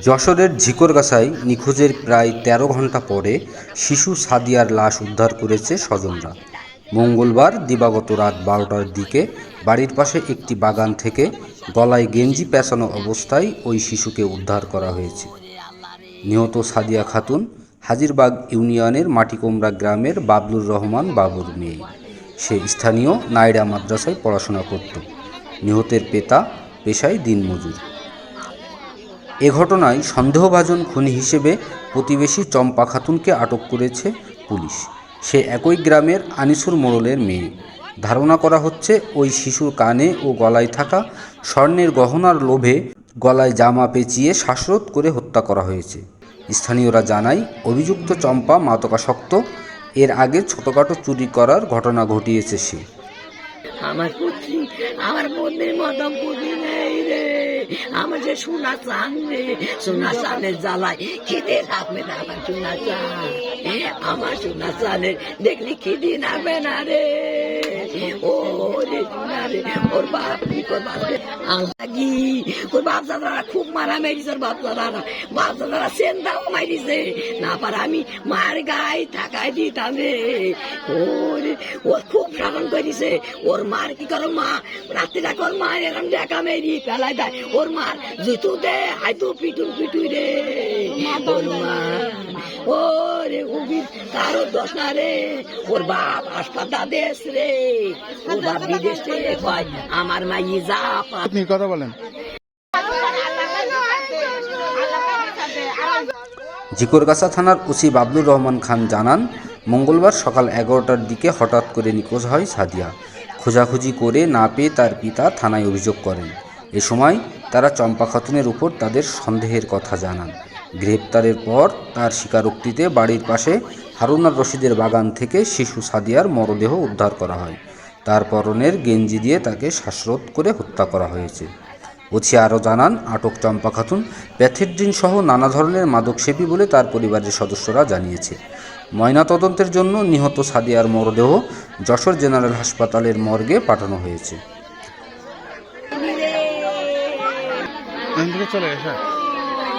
যশোরের ঝিকরগাছায় নিখোঁজের প্রায় ১৩ ঘণ্টা পরে শিশু সাদিয়ার লাশ উদ্ধার করেছে স্বজনরা। মঙ্গলবার দিবাগত রাত বারোটার দিকে বাড়ির পাশে একটি বাগান থেকে গলায় গেঞ্জি পেঁচানো অবস্থায় ওই শিশুকে উদ্ধার করা হয়েছে। নিহত সাদিয়া খাতুন হাজিরবাগ ইউনিয়নের মাটিকুমড়া গ্রামের বাবলুর রহমান বাবুর মেয়ে। সে স্থানীয় নাইডা মাদ্রাসায় পড়াশোনা করত। নিহতের পেতা পেশায় দিনমজুর এ ঘটনায় সন্দেহভাজন খুনি হিসেবে প্রতিবেশী চম্পা খাতুনকে আটক করেছে পুলিশ। সে একই গ্রামের আনিসুর মোড়লের মেয়ে। ধারণা করা হচ্ছে ওই শিশুর কানে ও গলায় থাকা স্বর্ণের গহনার লোভে গলায় জামা পেঁচিয়ে শ্বাসরোধ করে হত্যা করা হয়েছে। স্থানীয়রা জানায়, অভিযুক্ত চম্পা মাদকাসক্ত এর আগে ছোটখাটো চুরি করার ঘটনা ঘটিয়েছে সে। আমার পুত্রী, আমার বন্দির মতন পুত্রী নেই রে। আমার যে সোনা চান রে সোনা চানের জ্বালায় খিদে থাকবে না আমার সোনা চান আমার সোনা চানের দেখলি খিদে নামবে না রে। ও রে ওর বাপ কি কর বাপ রে ওর বাপ দাদারা খুব মারা মেরিছে ওর বাপ দাদারা বাপ দাদারা সেন্দাও মারিছে। না পার আমি মার গায়ে থাকাই দিতাম রে। ওরে ওর খুব শাসন করিছে। ওর মার কি করো মা? রাত্রি রাখ ওর মা এরকম দেখা মেরি ফেলাই দেয়। ওর মার জুতু দে হাইতু পিটুন পিটুই রে। ওর মা ওরে উবির কারও দোষ না রে। ওর বাপ হাসপাতাল দেশ রে। ওর বাপ বিদেশ থেকে কয় আমার মা ই যা আপনি কথা বলেন। ঝিকরগাছা থানার ওসি বাবলুর রহমান খান জানান মঙ্গলবার সকাল এগারোটার দিকে হঠাৎ করে নিখোঁজ হয় সাদিয়া। খোঁজাখুঁজি করে না পেয়ে তার পিতা থানায় অভিযোগ করেন। এ সময় তারা চম্পা খাতুনের উপর তাদের সন্দেহের কথা জানান। গ্রেপ্তারের পর তার স্বীকারোক্তিতে বাড়ির পাশে হারুনার রশিদের বাগান থেকে শিশু সাদিয়ার মরদেহ উদ্ধার করা হয়। তার পরনের গেঞ্জি দিয়ে তাকে শ্বাসরোধ করে হত্যা করা হয়েছে। ওসি আরও জানান, আটক চম্পা খাতুন, প্যাথেড্রিন সহ নানা ধরনের মাদকসেবী বলে তার পরিবারের সদস্যরা জানিয়েছে। ময়নাতদন্তের জন্য নিহত সাদিয়ার মরদেহ যশোর জেনারেল হাসপাতালের মর্গে পাঠানো হয়েছে। চলে